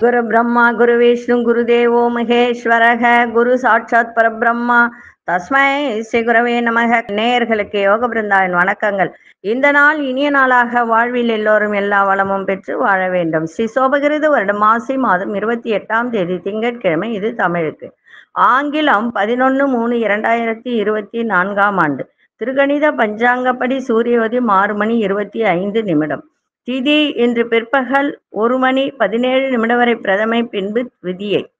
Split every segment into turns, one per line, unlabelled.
குரு பிரம்மா குரு விஷ்ணு குரு தேவோ மகேஸ்வரக குரு சாட்சாத் பரபிரம்மா. தஸ்மை ஸ்ரீ குரவே நமக. நேயர்களுக்கு யோக பிருந்தாவின் வணக்கங்கள். இந்த நாள் இனிய நாளாக வாழ்வில் எல்லோரும் எல்லா வளமும் பெற்று வாழ வேண்டும். ஸ்ரீ சோபகிருத வருடம் மாசி மாதம் இருபத்தி எட்டாம் தேதி திங்கட்கிழமை இது தமிழுக்கு. ஆங்கிலம் பதினொன்று மூணு இரண்டாயிரத்தி இருபத்தி நான்காம் ஆண்டு. திருகணித பஞ்சாங்கப்படி சூரியவதி ஆறு மணி இருபத்தி ஐந்து நிமிடம். திதி இன்று பிற்பகல் ஒரு மணி பதினேழு நிமிடம் வரை பிரதமை பின்பு விதியை.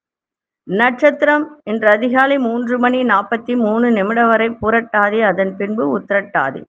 நட்சத்திரம் இன்று அதிகாலை மூன்று மணி நாற்பத்தி மூணு நிமிடம் வரை புரட்டாதி அதன் பின்பு உத்திரட்டாதி.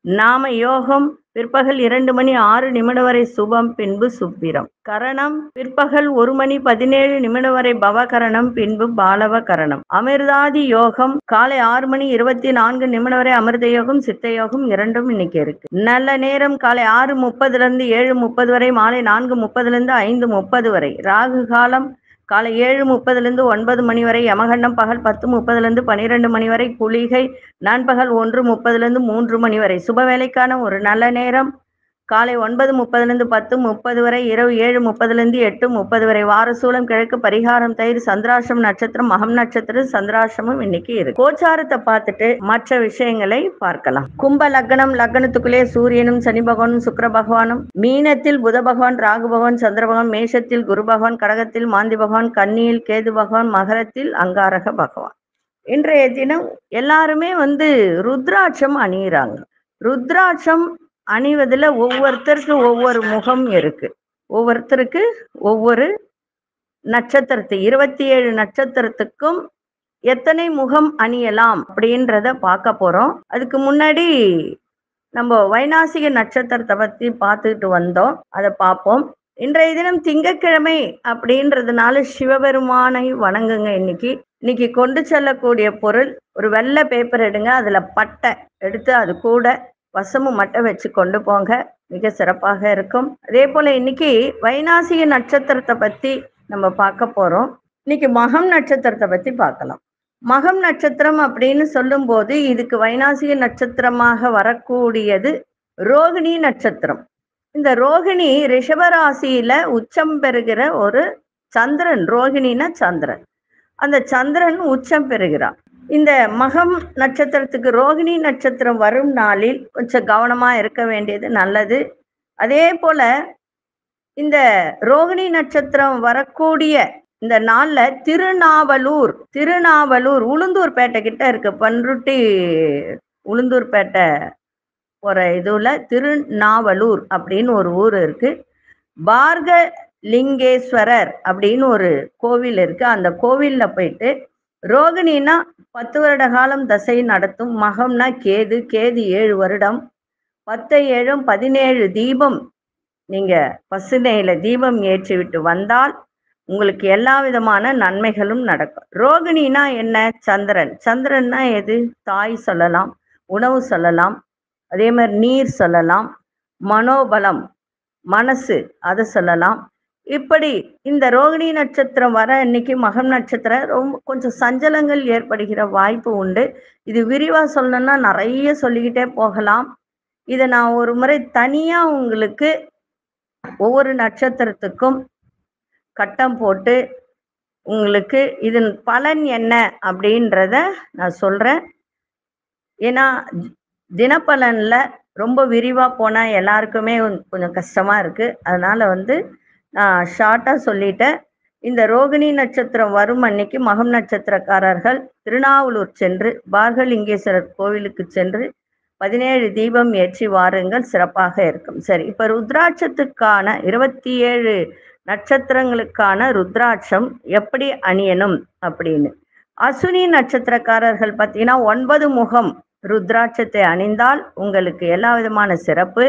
நாம யோகம் பிற்பகல் இரண்டு மணி ஆறு நிமிடம் வரை சுபம் பின்பு சுப்பிரம். கரணம் பிற்பகல் ஒரு மணி பதினேழு நிமிடம் வரை பவகரணம் பின்பு பாலவ கரணம் அமிர்தாதி யோகம் காலை ஆறு மணி இருபத்தி நான்கு நிமிடம் வரை அமிர்த யோகம் சித்த யோகம் இரண்டும் இன்னைக்கு இருக்கு. நல்ல நேரம் காலை ஆறு முப்பதுல இருந்து ஏழு முப்பது வரை மாலை நான்கு முப்பதுல இருந்து ஐந்து முப்பது வரை. ராகு காலம் காலை ஏழு முப்பதுலேருந்து ஒன்பது மணி வரை யமகண்டம் பகல் பத்து முப்பதுலேருந்து பன்னிரெண்டு மணி வரை குளிகை நண்பகல் ஒன்று முப்பதுலேருந்து மூன்று மணி வரை. சுப வேலைக்கான ஒரு நல்ல நேரம். காலை ஒன்பது முப்பதுலேருந்து பத்து முப்பது வரை இரவு ஏழு முப்பதுலேருந்து எட்டு முப்பது வரை வாரசூலம் கிழக்கு பரிகாரம் தயிர் சந்திராஷ்டம் நட்சத்திரம் மகம் நட்சத்திரம் சந்திராசிரமம் இன்னைக்கு இருக்கு. கோச்சாரத்தை பார்த்துட்டு மற்ற விஷயங்களை பார்க்கலாம். கும்ப லக்னம் லக்னத்துக்குள்ளே சூரியனும் சனி பகவானும் சுக்கர பகவானும் மீனத்தில் புத பகவான் ராகு பகவான் சந்திர பகவான் மேஷத்தில் குரு பகவான் கடகத்தில் மாந்தி பகவான் கன்னியில் கேது பகவான் மகரத்தில் அங்காரக பகவான். இன்றைய தினம் எல்லாருமே வந்து ருத்ராட்சம் அணியிறாங்க. ருத்ராட்சம் அணிவதில் ஒவ்வொருத்தருக்கு ஒவ்வொரு முகம் இருக்கு. ஒவ்வொருத்தருக்கு ஒவ்வொரு நட்சத்திரத்து இருபத்தி ஏழு நட்சத்திரத்துக்கும் எத்தனை முகம் அணியலாம் அப்படின்றத பார்க்க போறோம். அதுக்கு முன்னாடி நம்ம வைநாசிக நட்சத்திரத்தை பத்தி பார்த்துக்கிட்டு வந்தோம். அதை பார்ப்போம். இன்றைய தினம் திங்கட்கிழமை அப்படின்றதுனால சிவபெருமானை வணங்குங்க இன்னைக்கு. இன்னைக்கு கொண்டு செல்லக்கூடிய பொருள் ஒரு வெள்ளை பேப்பர் எடுங்க அதுல பட்டை எடுத்து அது கூட வசமும் மட்டும் வச்சு கொண்டு போங்க. மிக சிறப்பாக இருக்கும். அதே போல இன்னைக்கு வைனாசிக நட்சத்திரத்தை பத்தி நம்ம பார்க்க போறோம். இன்னைக்கு மகம் நட்சத்திரத்தை பத்தி பார்க்கலாம். மகம் நட்சத்திரம் அப்படின்னு சொல்லும்போது இதுக்கு வைனாசிக நட்சத்திரமாக வரக்கூடியது ரோகிணி நட்சத்திரம். இந்த ரோகிணி ரிஷபராசியில உச்சம் பெறுகிற ஒரு சந்திரன் ரோகிணினா சந்திரன். அந்த சந்திரன் உச்சம் பெறுகிறான். இந்த மகம் நட்சத்திரத்துக்கு ரோகிணி நட்சத்திரம் வரும் நாளில் கொஞ்சம் கவனமா இருக்க வேண்டியது நல்லது. அதே போல இந்த ரோகிணி நட்சத்திரம் வரக்கூடிய இந்த நாள்ல திருநாவலூர் திருநாவலூர் உளுந்தூர்பேட்டை கிட்ட இருக்கு. பன்ருட்டி உளுந்தூர்பேட்டை போற இதுல திருநாவலூர் அப்படின்னு ஒரு ஊர் இருக்கு. பார்க லிங்கேஸ்வரர் அப்படின்னு ஒரு கோவில் இருக்கு. அந்த கோவில்ல போயிட்டு ரோகிணினா பத்து வருட காலம் தசை நடத்தும் மகம்னா கேது கேது ஏழு வருடம் பத்து ஏழும் பதினேழு தீபம் நீங்க பசுனையில தீபம் ஏற்றி விட்டு வந்தால் உங்களுக்கு எல்லா விதமான நன்மைகளும் நடக்கும். ரோகிணினா என்ன? சந்திரன். சந்திரன்னா எது? தாய் சொல்லலாம் உணவு சொல்லலாம் அதே மாதிரி நீர் சொல்லலாம் மனோபலம் மனசு அதை சொல்லலாம். இப்படி இந்த ரோகிணி நட்சத்திரம் வர இன்னைக்கு மகம் நட்சத்திரம் ரொம்ப கொஞ்சம் சஞ்சலங்கள் ஏற்படுகிற வாய்ப்பு உண்டு. இது விரிவா சொல்லணும்னா நிறைய சொல்லிக்கிட்டே போகலாம். இதை நான் ஒரு முறை தனியா உங்களுக்கு ஒவ்வொரு நட்சத்திரத்துக்கும் கட்டம் போட்டு உங்களுக்கு இதன் பலன் என்ன அப்படின்றத நான் சொல்றேன். ஏன்னா தினப்பலன்ல ரொம்ப விரிவா போனா எல்லாருக்குமே கொஞ்சம் கஷ்டமா இருக்கு. அதனால வந்து நான் ஷார்ட்டா சொல்லிட்டேன். இந்த ரோகிணி நட்சத்திரம் வரும் அன்னைக்கு மகம் நட்சத்திரக்காரர்கள் திருநாவலூர் சென்று பார்கலிங்கேஸ்வரர் கோவிலுக்கு சென்று பதினேழு தீபம் ஏற்றி வாருங்கள் சிறப்பாக இருக்கும். சரி இப்போ ருத்ராட்சத்துக்கான இருபத்தி ஏழு நட்சத்திரங்களுக்கான ருத்ராட்சம் எப்படி அணியணும் அப்படின்னு. அசுனி நட்சத்திரக்காரர்கள் பார்த்தீங்கன்னா ஒன்பது முகம் ருத்ராட்சத்தை அணிந்தால் உங்களுக்கு எல்லா விதமான சிறப்பு.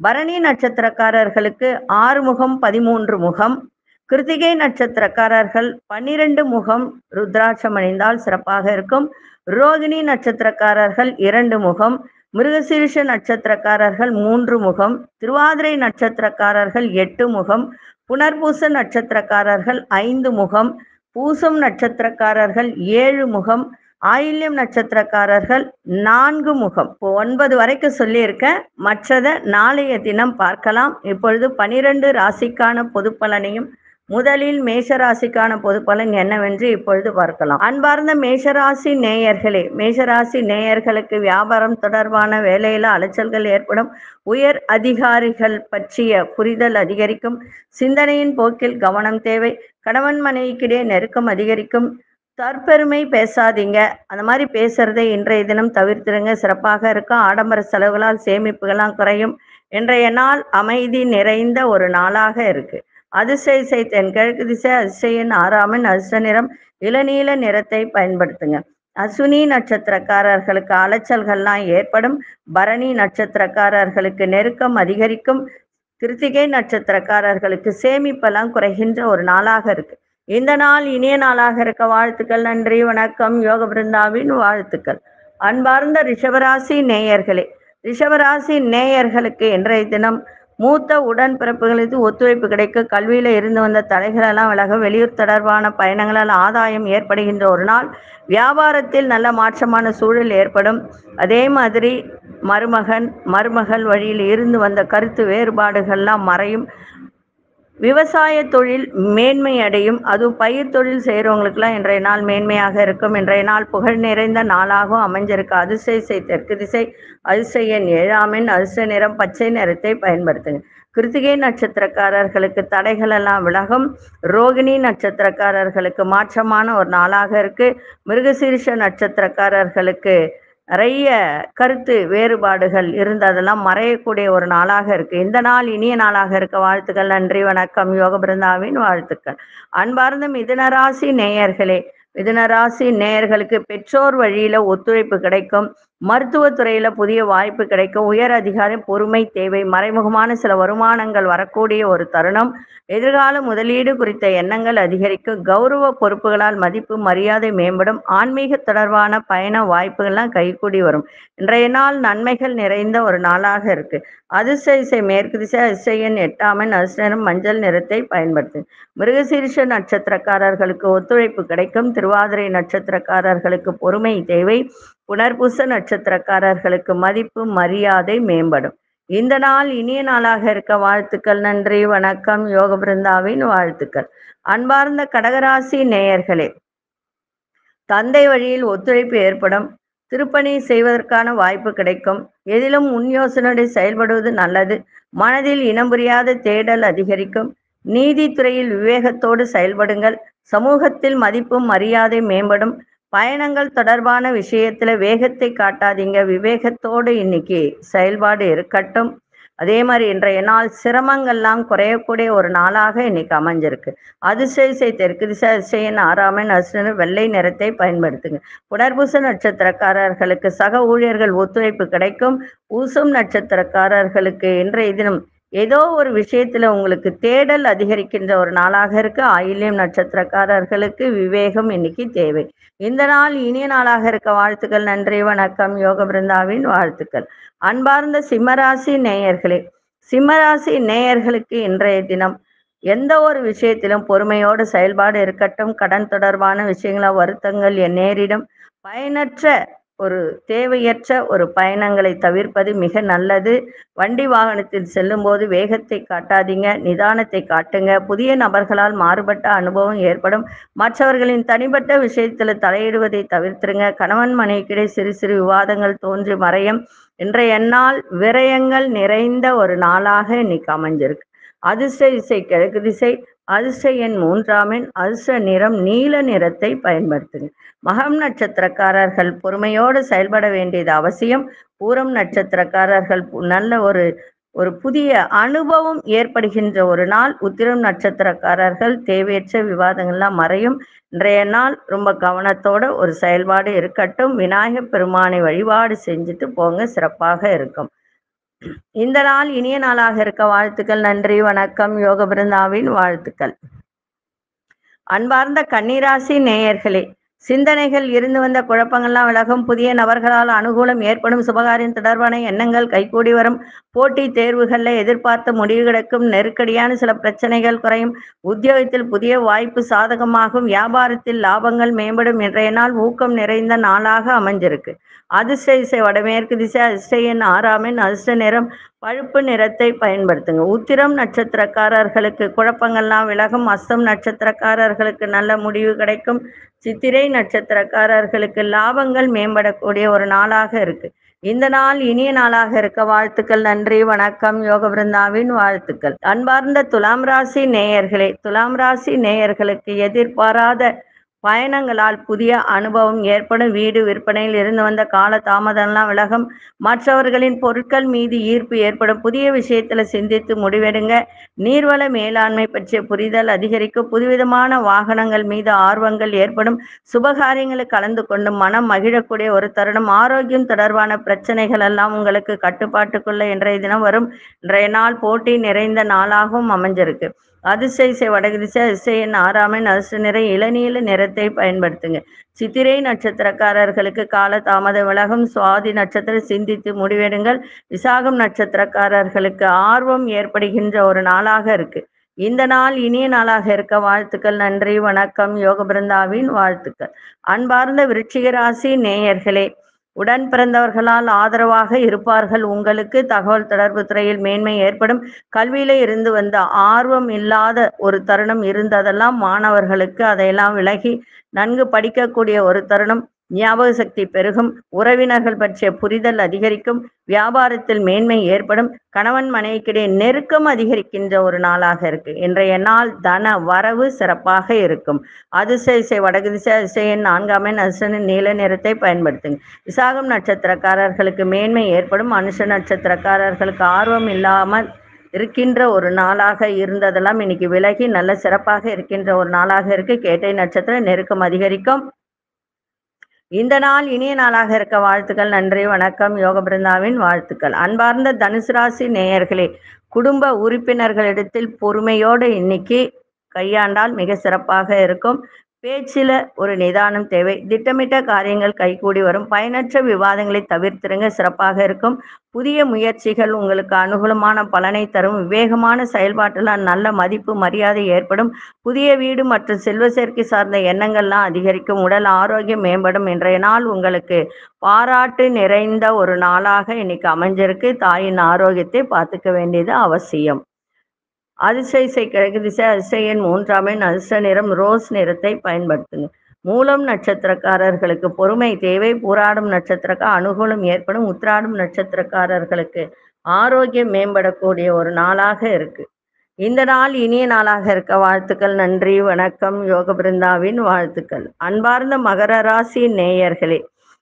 பரணி நட்சத்திரக்காரர்களுக்கு ஆறு முகம் பதிமூன்று முகம். கிருத்திகை நட்சத்திரக்காரர்கள் பன்னிரண்டு முகம் ருத்ராட்சம் அணிந்தால் சிறப்பாக இருக்கும். ரோகிணி நட்சத்திரக்காரர்கள் இரண்டு முகம். மிருகசீரிஷ நட்சத்திரக்காரர்கள் மூன்று முகம். திருவாதிரை நட்சத்திரக்காரர்கள் எட்டு முகம். புனர்பூச நட்சத்திரக்காரர்கள் ஐந்து முகம். பூசம் நட்சத்திரக்காரர்கள் ஏழு முகம். ஆயில்யம் நட்சத்திரக்காரர்கள் நான்கு முகம். இப்போ ஒன்பது வரைக்கும் சொல்லியிருக்கேன். மற்றதை நாளைய தினம் பார்க்கலாம். இப்பொழுது பனிரெண்டு ராசிக்கான பொது பலனையும் முதலில் மேஷராசிக்கான பொது பலன் என்னவென்று இப்பொழுது பார்க்கலாம். அன்பார்ந்த மேஷராசி நேயர்களே மேஷராசி நேயர்களுக்கு வியாபாரம் தொடர்பான வேலையில அலைச்சல்கள் ஏற்படும். உயர் அதிகாரிகள் பற்றிய புரிதல் அதிகரிக்கும். சிந்தனையின் போக்கில் கவனம் தேவை. கணவன் மனைவிக்கிடையே நெருக்கம் அதிகரிக்கும். தற்பெருமை பேசாதீங்க. அந்த மாதிரி பேசுறதை இன்றைய தினம் தவிர்த்திருங்க சிறப்பாக இருக்கும் ஆடம்பர செலவுகளால் சேமிப்புகளாம் குறையும். இன்றைய நாள் அமைதி நிறைந்த ஒரு நாளாக இருக்கு. அதிசய இசை தென்கிழக்கு திசை அதிசயன் ஆறாமின் அதிர்ஷ்ட நிறம் இளநீல நிறத்தை பயன்படுத்துங்க. அசுனி நட்சத்திரக்காரர்களுக்கு அலைச்சல்கள்லாம் ஏற்படும். பரணி நட்சத்திரக்காரர்களுக்கு நெருக்கம் அதிகரிக்கும். கிருத்திகை நட்சத்திரக்காரர்களுக்கு சேமிப்பெல்லாம் குறைகின்ற ஒரு நாளாக இருக்கு. இந்த நாள் இனிய நாளாக இருக்க வாழ்த்துக்கள் நன்றி வணக்கம் யோக பிருந்தாவின் வாழ்த்துக்கள். அன்பார்ந்த ரிஷபராசி நேயர்களே ரிஷபராசி நேயர்களுக்கு இன்றைய தினம் மூத்த உடன்பிறப்புகளுக்கு ஒத்துழைப்பு கிடைக்க கல்வியில இருந்து வந்த தடைகளெல்லாம் விலக வெளியூர் தொடர்பான பயணங்களால் ஆதாயம் ஏற்படுகின்ற ஒரு நாள். வியாபாரத்தில் நல்ல மாற்றமான சூழல் ஏற்படும். அதே மாதிரி மருமகன் மருமகள் வழியில் இருந்து வந்த கருத்து வேறுபாடுகள்லாம் மறையும். விவசாய தொழில் மேன்மை அடையும். அதுவும் பயிர் தொழில் செய்கிறவங்களுக்குலாம் இன்றைய நாள் மேன்மையாக இருக்கும். இன்றைய நாள் புகழ் நிறைந்த நாளாகவும் அமைஞ்சிருக்கு. அதிசய தெற்கு திசை அதிசயன் ஏழாமின் அதிசய நிறம் பச்சை நிறத்தை பயன்படுத்துங்க. கிருத்திகை நட்சத்திரக்காரர்களுக்கு தடைகள் எல்லாம் விலகும். ரோகிணி நட்சத்திரக்காரர்களுக்கு மாற்றமான ஒரு நாளாக இருக்கு. மிருகசீரிஷ நட்சத்திரக்காரர்களுக்கு நிறைய கருத்து வேறுபாடுகள் இருந்ததெல்லாம் மறையக்கூடிய ஒரு நாளாக இருக்கு. இந்த நாள் இனிய நாளாக இருக்க வாழ்த்துக்கள் நன்றி வணக்கம். யோக பிருந்தாவின் வாழ்த்துக்கள். அன்பார்ந்த மிதுனராசி நேயர்களே மிதுனராசி நேயர்களுக்கு பெற்றோர் வழியில ஒத்துழைப்பு கிடைக்கும். மருத்துவத்துறையில புதிய வாய்ப்பு கிடைக்கும் உயர் அதிகாரி பொறுமை தேவை. மறைமுகமான சில வருமானங்கள் வரக்கூடிய ஒரு தருணம். எதிர்கால முதலீடு குறித்த எண்ணங்கள் அதிகரிக்கும் கௌரவ பொறுப்புகளால் மதிப்பு மரியாதை மேம்படும். ஆன்மீக தொடர்பான பயண வாய்ப்புகள்லாம் கைகூடி வரும். இன்றைய நாள் நன்மைகள் நிறைந்த ஒரு நாளாக இருக்கு. அதிர்ஷ்ட இசை மேற்கு திசை அதிசயன் எட்டாமன் அதிர்ஷ்டம் மஞ்சள் நிறத்தை பயன்படுத்து. மிருகசீரிஷ நட்சத்திரக்காரர்களுக்கு ஒத்துழைப்பு கிடைக்கும். திருவாதிரை நட்சத்திரக்காரர்களுக்கு பொறுமை தேவை. புனர்பூச நட்சத்திரக்காரர்களுக்கு மதிப்பு மரியாதை மேம்படும். இந்த நாள் இனிய நாளாக இருக்க வாழ்த்துக்கள் நன்றி வணக்கம் யோக பிருந்தாவின் வாழ்த்துக்கள். அன்பார்ந்த கடகராசி நேயர்களே தந்தை வழியில் ஒத்துழைப்பு ஏற்படும். திருப்பணி செய்வதற்கான வாய்ப்பு கிடைக்கும். எதிலும் முன் யோசனை செயல்படுவது நல்லது. மனதில் இனம் புரியாத தேடல் அதிகரிக்கும். நீதித்துறையில் விவேகத்தோடு செயல்படுங்கள். சமூகத்தில் மதிப்பும் மரியாதை மேம்படும். பயணங்கள் தொடர்பான விஷயத்துல வேகத்தை காட்டாதீங்க. விவேகத்தோடு இன்னைக்கு செயல்பாடு இருக்கட்டும். அதே மாதிரி இன்றைய நாள் சிரமங்கள்லாம் குறையக்கூடிய ஒரு நாளாக இன்னைக்கு அமைஞ்சிருக்கு. அதிசயசை தெற்கு திசை அதிசயன் ஆறாமன் அசுரன் வெள்ளை நிறத்தை பயன்படுத்துங்க. புனர்பூச நட்சத்திரக்காரர்களுக்கு சக ஊழியர்கள் ஒத்துழைப்பு கிடைக்கும். ஊசும் நட்சத்திரக்காரர்களுக்கு இன்றைய தினம் ஏதோ ஒரு விஷயத்துல உங்களுக்கு தேடல் அதிகரிக்கின்ற ஒரு நாளாக இருக்கு. ஆயில்யம் நட்சத்திரக்காரர்களுக்கு விவேகம் இன்னைக்கு தேவை. இந்த நாள் இனிய நாளாக இருக்க வாழ்த்துக்கள் நன்றி வணக்கம். யோக பிருந்தாவின் வாழ்த்துக்கள். அன்பார்ந்த சிம்மராசி நேயர்களே சிம்மராசி நேயர்களுக்கு இன்றைய தினம் எந்த ஒரு விஷயத்திலும் பொறுமையோடு செயல்பாடு இருக்கட்டும். கடன் தொடர்பான விஷயங்கள வருத்தங்கள் என் நேரிடும் பயனற்ற ஒரு தேவையற்ற ஒரு பயணங்களை தவிர்ப்பது மிக நல்லது. வண்டி வாகனத்தில் செல்லும்போது வேகத்தை காட்டாதீங்க நிதானத்தை காட்டுங்க. புதிய நபர்களால் மாறுபட்ட அனுபவம் ஏற்படும். மற்றவர்களின் தனிப்பட்ட விஷயத்தில் தலையிடுவதை தவிர்த்துருங்க. கணவன் மனைவிக்கிடையே சிறு சிறு விவாதங்கள் தோன்றி மறையும். இன்றைய நாள் விரயங்கள் நிறைந்த ஒரு நாளாக இன்னைக்கு அமைஞ்சிருக்கு. அதிர்ஷ்ட இசை கிழக்கு திசை அதிர்ஷ்ட எண் மூன்றாமின் எண் அதிர்ஷ்ட நிறம் நீல நிறத்தை பயன்படுத்துங்க. மகம் நட்சத்திரக்காரர்கள் பொறுமையோடு செயல்பட வேண்டியது அவசியம். பூரம் நட்சத்திரக்காரர்கள் பு- நல்ல ஒரு ஒரு புதிய அனுபவம் ஏற்படுகின்ற ஒரு நாள். உத்திரம் நட்சத்திரக்காரர்கள் தேவையற்ற விவாதங்கள்லாம் மறையும். இன்றைய நாள் ரொம்ப கவனத்தோட ஒரு செயல்பாடு இருக்கட்டும். விநாயகப் பெருமானை வழிபாடு செஞ்சுட்டு போங்க சிறப்பாக இருக்கும். இந்த நாள் இனிய நாளாக இருக்க வாழ்த்துக்கள் நன்றி வணக்கம் யோக பிருந்தாவின் வாழ்த்துக்கள். அன்பார்ந்த கன்னிராசி நேயர்களே சிந்தனைகள் இருந்து வந்த குழப்பங்கள்லாம் விலகும். புதிய நபர்களால் அனுகூலம் ஏற்படும். சுபகாரியம் தொடர்பான எண்ணங்கள் கைகூடி வரும். போட்டி தேர்வுகளில் எதிர்பார்த்த முடிவு கிடைக்கும். நெருக்கடியான சில பிரச்சனைகள் குறையும். உத்தியோகத்தில் புதிய வாய்ப்பு சாதகமாகும். வியாபாரத்தில் லாபங்கள் மேம்படும் இன்றைய நாள் ஊக்கம் நிறைந்த நாளாக அமைஞ்சிருக்கு. அதிர்ஷ்ட இசை வடமேற்கு திசை அதிர்ஷ்ட எண் ஆறாமின் அதிர்ஷ்ட நிறம் பழுப்பு நிறத்தை பயன்படுத்துங்க. உத்திரம் நட்சத்திரக்காரர்களுக்கு குழப்பங்கள்லாம் விலகும். அஸ்தம் நட்சத்திரக்காரர்களுக்கு நல்ல முடிவு கிடைக்கும். சித்திரை நட்சத்திரக்காரர்களுக்கு லாபங்கள் மேம்படக்கூடிய ஒரு நாளாக இருக்கு. இந்த நாள் இனிய நாளாக இருக்க வாழ்த்துக்கள் நன்றி வணக்கம். யோக பிருந்தாவின் வாழ்த்துக்கள். அன்பார்ந்த துலாம் ராசி நேயர்களே துலாம் ராசி நேயர்களுக்கு எதிர்பாராத பயணங்களால் புதிய அனுபவம் ஏற்படும். வீடு விற்பனையில் இருந்து வந்த கால தாமதம்லாம் விலகும். மற்றவர்களின் பொருட்கள் மீது ஈர்ப்பு ஏற்படும். புதிய விஷயத்துல சிந்தித்து முடிவெடுங்க. நீர்வள மேலாண்மை பற்றிய புரிதல் அதிகரிக்கும். புதுவிதமான வாகனங்கள் மீது ஆர்வங்கள் ஏற்படும். சுபகாரியங்களில் கலந்து கொண்டு மனம் மகிழக்கூடிய ஒரு தருணம். ஆரோக்கியம் தொடர்பான பிரச்சனைகள் எல்லாம் உங்களுக்கு கட்டுப்பாட்டுக்குள்ள இன்றைய தினம் வரும். இன்றைய நாள் போட்டி நிறைந்த நாளாகவும் அமைஞ்சிருக்கு. அதிசய வடகிரிசை அதிசயன் ஆறாமின் அரசு நிறை இளநீல நிறத்தை பயன்படுத்துங்க. சித்திரை நட்சத்திரக்காரர்களுக்கு கால தாமத விலகும். சுவாதி நட்சத்திரம் சிந்தித்து முடிவெடுங்கள். விசாகம் நட்சத்திரக்காரர்களுக்கு ஆர்வம் ஏற்படுகின்ற ஒரு நாளாக இருக்கு. இந்த நாள் இனிய நாளாக இருக்க வாழ்த்துக்கள் நன்றி வணக்கம். யோக பிருந்தாவின் வாழ்த்துக்கள். அன்பார்ந்த விருச்சிக ராசி நேயர்களே உடன் பிறந்தவர்களால் ஆதரவாக இருப்பார்கள். உங்களுக்கு தகவல் தொடர்பு துறையில் மேன்மை ஏற்படும். கல்வியில இருந்து வந்த ஆர்வம் இல்லாத ஒரு தருணம் இருந்ததெல்லாம் மாணவர்களுக்கு அதையெல்லாம் விலகி நன்கு படிக்கக்கூடிய ஒரு தருணம். ஞாபக சக்தி பெருகும் உறவினர்கள் பற்றிய புரிதல் அதிகரிக்கும் வியாபாரத்தில் மேன்மை ஏற்படும் கணவன் மனைவிக்கிடையே நெருக்கம் அதிகரிக்கின்ற ஒரு நாளாக இருக்கு. இன்றைய நாள் தன வரவு சிறப்பாக இருக்கும். அதிசய வடகு திசை அதிசயன் நான்காமன் அசனின் நீல நிறத்தை பயன்படுத்துங்க. விசாகம் நட்சத்திரக்காரர்களுக்கு மேன்மை ஏற்படும். மனுஷ நட்சத்திரக்காரர்களுக்கு ஆர்வம் இல்லாமல் இருக்கின்ற ஒரு நாளாக இருந்ததெல்லாம் இன்னைக்கு விலகி நல்ல சிறப்பாக இருக்கின்ற ஒரு நாளாக இருக்கு. கேட்டை நட்சத்திரம் நெருக்கம் அதிகரிக்கும். இந்த நாள் இனிய நாளாக இருக்க வாழ்த்துக்கள் நன்றி வணக்கம் யோக பிருந்தாவின் வாழ்த்துக்கள். அன்பார்ந்த தனுசு ராசி நேயர்களே குடும்ப உறுப்பினர்களிடத்தில் பொறுமையோடு இன்னைக்கு கையாண்டால் மிக சிறப்பாக இருக்கும். பேச்சில் ஒரு நிதானம் தேவை. திட்டமிட்ட காரியங்கள் கைகூடி வரும். பயனற்ற விவாதங்களை தவிர்த்திருங்க. சிறப்பாக இருக்கும். புதிய முயற்சிகள் உங்களுக்கு அனுகூலமான பலனை தரும். விவேகமான செயல்பாட்டில் நல்ல மதிப்பு மரியாதை ஏற்படும். புதிய வீடு மற்றும் செல்வ சேர்க்கை சார்ந்த எண்ணங்கள்லாம் அதிகரிக்கும். உடல் ஆரோக்கியம் மேம்படும். இன்றைய நாள் உங்களுக்கு பாராட்டு நிறைந்த ஒரு நாளாக இன்னைக்கு அமைஞ்சிருக்கு. தாயின் ஆரோக்கியத்தை பார்த்துக்க வேண்டியது அவசியம். அதிசய கிழக்கு திசை அதிசயன் மூன்றாம் எண் அதிர்ஷ்ட நிறம் ரோஸ் நிறத்தை பயன்படுத்துங்க மூலம் நட்சத்திரக்காரர்களுக்கு பொறுமை தேவை பூராடும் நட்சத்திரக்க அனுகூலம் ஏற்படும் உத்திராடும் நட்சத்திரக்காரர்களுக்கு ஆரோக்கியம் மேம்படக்கூடிய ஒரு நாளாக இருக்கு. இந்த நாள் இனிய நாளாக இருக்க வாழ்த்துக்கள் நன்றி வணக்கம் யோக பிருந்தாவின் வாழ்த்துக்கள். அன்பார்ந்த மகர ராசி நேயர்களே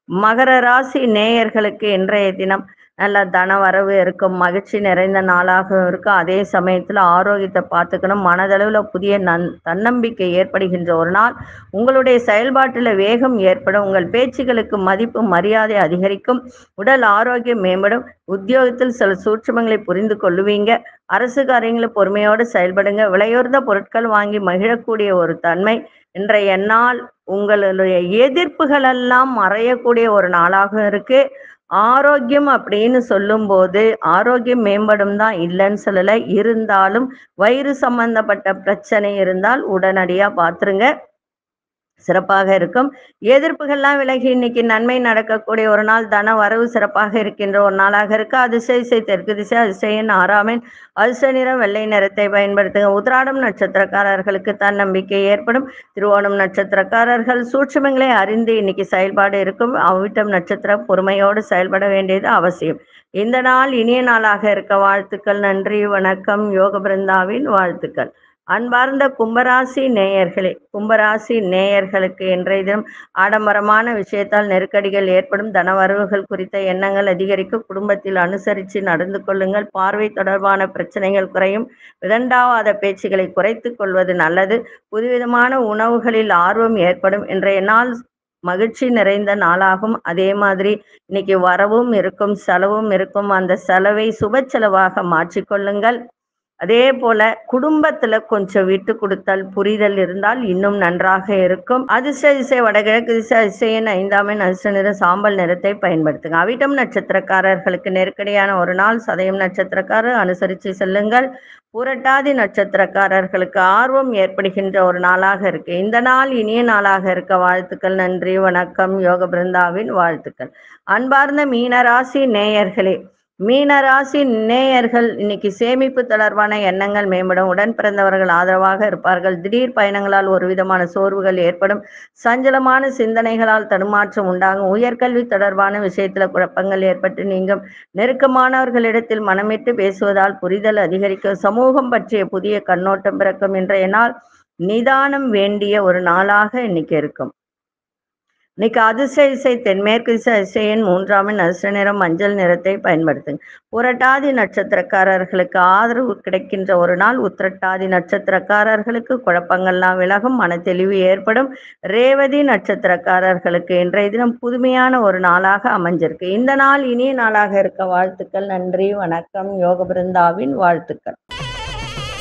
மகர ராசி நேயர்களுக்கு இன்றைய தினம் நல்ல தன வரவு இருக்கும் மகிழ்ச்சி நிறைந்த நாளாகவும் இருக்கும். அதே சமயத்தில் ஆரோக்கியத்தை பார்த்துக்கணும். மனதளவில் புதிய நன் தன்னம்பிக்கை ஏற்படுகின்ற ஒரு நாள். உங்களுடைய செயல்பாட்டில் வேகம் ஏற்படும். உங்கள் பேச்சுகளுக்கு மதிப்பு மரியாதை அதிகரிக்கும். உடல் ஆரோக்கியம் மேம்படும். உத்தியோகத்தில் சில சூட்சமங்களை புரிந்து கொள்ளுவீங்க. அரசு காரியங்களை பொறுமையோடு செயல்படுங்க. விலையுறந்த பொருட்கள் வாங்கி மகிழக்கூடிய ஒரு தன்மை இன்றைய நாள் உங்களுடைய எதிர்ப்புகளெல்லாம் மறையக்கூடிய ஒரு நாளாகவும் இருக்கு. ஆரோக்கியம் அப்படின்னு சொல்லும்போது ஆரோக்கியம் மேம்படும் தான் இல்லைன்னு சொல்லலை. இருந்தாலும் வயிறு சம்பந்தப்பட்ட பிரச்சனை இருந்தால் உடனடியாக பார்த்துருங்க சிறப்பாக இருக்கும். எதிர்ப்புகள்லாம் விலகி இன்னைக்கு நன்மை நடக்கக்கூடிய ஒரு நாள் தன வரவு சிறப்பாக இருக்கின்ற ஒரு நாளாக இருக்கு. அதிசய தெற்கு திசை அதிசயன் ஆறாமின் அதிர்ஷ்ட நிறம் வெள்ளை நிறத்தை பயன்படுத்துங்க. உத்ராடம் நட்சத்திரக்காரர்களுக்கு தன் நம்பிக்கை ஏற்படும். திருவோணம் நட்சத்திரக்காரர்கள் சூட்சுமங்களை அறிந்து இன்னைக்கு செயல்பாடு இருக்கும். அவிட்டம் நட்சத்திரம் பொறுமையோடு செயல்பட வேண்டியது அவசியம். இந்த நாள் இனிய நாளாக இருக்க. வாழ்த்துக்கள் நன்றி வணக்கம். யோக பிருந்தாவின் வாழ்த்துக்கள். அன்பார்ந்த கும்பராசி நேயர்களே கும்பராசி நேயர்களுக்கு இன்றைய தினம் ஆடம்பரமான விஷயத்தால் நெருக்கடிகள் ஏற்படும் தனவரவுகள் குறித்த எண்ணங்கள் அதிகரிக்கும் குடும்பத்தில் அனுசரித்து நடந்து கொள்ளுங்கள் பார்வை தொடர்பான பிரச்சனைகள் குறையும் இரண்டாவாத பேச்சுகளை குறைத்து கொள்வது நல்லது புதுவிதமான உணவுகளில் ஆர்வம் ஏற்படும் இன்றைய நாள் மகிழ்ச்சி நிறைந்த நாளாகும் அதே மாதிரி இன்னைக்கு வரவும் இருக்கும் செலவும் இருக்கும் அந்த செலவை சுப செலவாக மாற்றிக்கொள்ளுங்கள் அதே போல குடும்பத்துல கொஞ்சம் விட்டு கொடுத்தல் புரிதல் இருந்தால் இன்னும் நன்றாக இருக்கும். அதிர்ஷ்ட திசை வடகிழக்கு திசை அதிசயன் ஐந்தாம் அதிர்ஷ்ட நிற சாம்பல் நிறத்தை பயன்படுத்துங்க. அவிட்டம் நட்சத்திரக்காரர்களுக்கு நெருக்கடியான ஒரு நாள் சதயம் நட்சத்திரக்காரர் அனுசரித்து செல்லுங்கள். புரட்டாதி நட்சத்திரக்காரர்களுக்கு ஆர்வம் ஏற்படுகின்ற ஒரு நாளாக இருக்கு. இந்த நாள் இனிய நாளாக இருக்க வாழ்த்துக்கள் நன்றி வணக்கம் யோக பிருந்தாவின் வாழ்த்துக்கள். அன்பார்ந்த மீனராசி நேயர்களே மீனராசி நேயர்கள் இன்னைக்கு சேமிப்பு தொடர்பான எண்ணங்கள் மேம்படும். உடன் பிறந்தவர்கள் ஆதரவாக இருப்பார்கள். திடீர் பயணங்களால் ஒரு விதமான சோர்வுகள் ஏற்படும். சஞ்சலமான சிந்தனைகளால் தடுமாற்றம் உண்டாகும். உயர்கல்வி தொடர்பான விஷயத்துல குழப்பங்கள் ஏற்பட்டு நீங்கும். நெருக்கமானவர்களிடத்தில் மனமிட்டு பேசுவதால் புரிதல் அதிகரிக்கும். சமூகம் பற்றிய புதிய கண்ணோட்டம் பிறக்கும். இன்றைய நாள் நிதானம் வேண்டிய ஒரு நாளாக இன்னைக்கு இருக்கும். இன்னைக்கு அதிர்ஷ்ட இசை தென்மேற்கு இசை இசையின் மூன்றாம் நரிச நிறம் மஞ்சள் நிறத்தை பயன்படுத்துங்க. புரட்டாதி நட்சத்திரக்காரர்களுக்கு ஆதரவு கிடைக்கின்ற ஒரு நாள் உத்திரட்டாதி நட்சத்திரக்காரர்களுக்கு குழப்பங்கள்லாம் விலகும் மன தெளிவு ஏற்படும். ரேவதி நட்சத்திரக்காரர்களுக்கு இன்றைய தினம் புதுமையான ஒரு நாளாக அமைஞ்சிருக்கு. இந்த நாள் இனிய நாளாக இருக்க வாழ்த்துக்கள். நன்றி வணக்கம். யோக பிருந்தாவின் வாழ்த்துக்கள்.